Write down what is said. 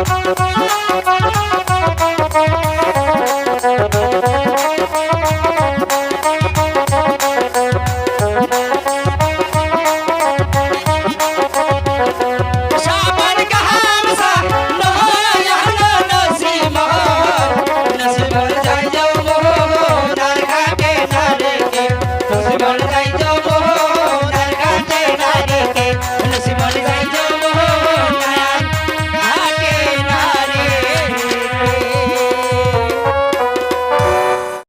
Música